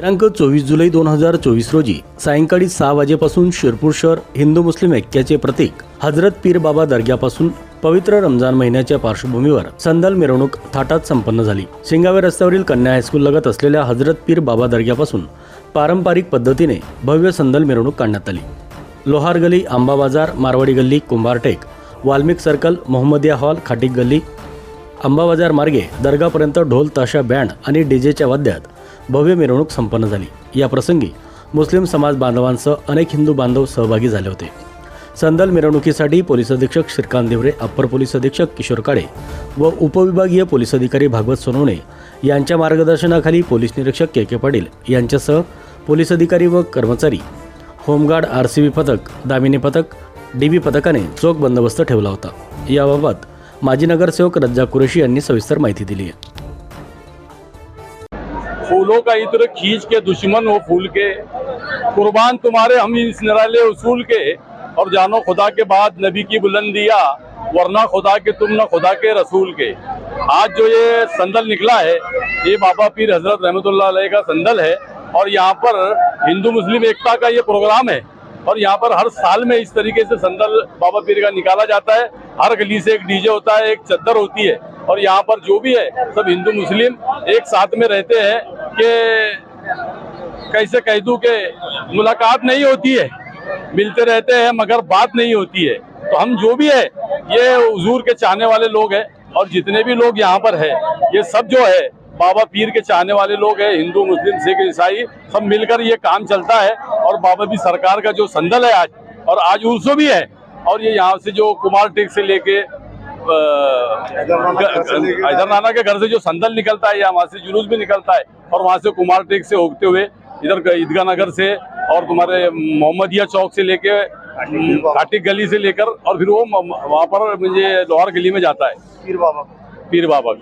दिनांक चोवीस जुलै दोन हजार चोवीस रोजी सायंकाळी सहा वाजेपासून शिरपूर शहर हिंदू मुस्लिम ऐक्याचे प्रतीक हजरत पीर बाबा दर्ग्यापासून पवित्र रमजान महिन्याच्या पार्श्वभूमीवर संदल मिरवणूक थाटात संपन्न झाली. शिंगावे रस्त्यावरील कन्या हायस्कूल लगत असलेल्या हजरत पीर बाबा दर्ग्यापासून पारंपरिक पद्धतीने भव्य संदल मिरवणूक काढण्यात आली. लोहार गली आंबा बाजार मारवाडी गल्ली कुंभारटेक वाल्मिक सर्कल मोहम्मदिया हॉल खाटीक गल्ली आंबा बाजार मार्गे दर्गापर्यंत ढोल ताशा बँड आणि डीजेच्या वाद्यात भव्य मिरवणूक संपन्न झाली. या प्रसंगी मुस्लिम समाज बांधवांसह अनेक हिंदू बांधव सहभागी झाले होते. संदल मिरवणुकीसाठी पोलीस अधीक्षक श्रीकांत देवरे अप्पर पोलीस अधीक्षक किशोर काळे व उपविभागीय पोलीस अधिकारी भागवत सोनवणे यांच्या मार्गदर्शनाखाली पोलीस निरीक्षक के के पाटील यांच्यासह पोलीस अधिकारी व कर्मचारी होमगार्ड आर सी बी पथक दामिनी पथक डी बी पथकाने चोख बंदोबस्त ठेवला होता. याबाबत माजी नगरसेवक रज्जा कुरेशी यांनी सविस्तर माहिती दिली आहे. फूलों का इत्र खींच के दुश्मन हो फूल के। कुर्बान तुम्हारे हम इस निराले उसूल के। और जानो खुदा के बाद नबी की बुलंदिया वरना खुदा के तुम ना खुदा के रसूल के। आज जो ये संदल निकला है, ये बाबा पीर हज़रत अलैह का संदल है, और यहाँ पर हिंदू मुस्लिम एकता का ये प्रोग्राम है, और यहाँ पर हर साल में इस तरीके से संदल बाबा पीर का निकाला जाता है। हर गली से एक डीजे होता है, एक चद्दर होती है, और यहाँ पर जो भी है, सब हिंदू मुस्लिम एक साथ में रहते हैं। कि कैसे कह दूँ कि मुलाकात नहीं होती है मिलते रहते हैं मगर बात नहीं होती है। तो हम जो भी है ये हजूर के चाहने वाले लोग हैं और जितने भी लोग यहाँ पर है ये सब जो है बाबा पीर के चाहने वाले लोग हैं हिंदू मुस्लिम सिख ईसाई सब मिलकर ये काम चलता है और बाबा भी सरकार का जो संदल है आज और आज उर्सो भी है। और ये यहाँ से जो कुमार टेक से लेके हैदरनाना के घर से जो संदल निकलता है या वहाँ से जुलूस भी निकलता है और वहाँ से कुमार टेक से होते हुए इधर ईदगाह नगर से और तुम्हारे मोहम्मदिया चौक से लेके घाटी गली से लेकर और फिर वो वहाँ पर मुझे लोहार गली में जाता है। पीर बाबा। पीर बाबा।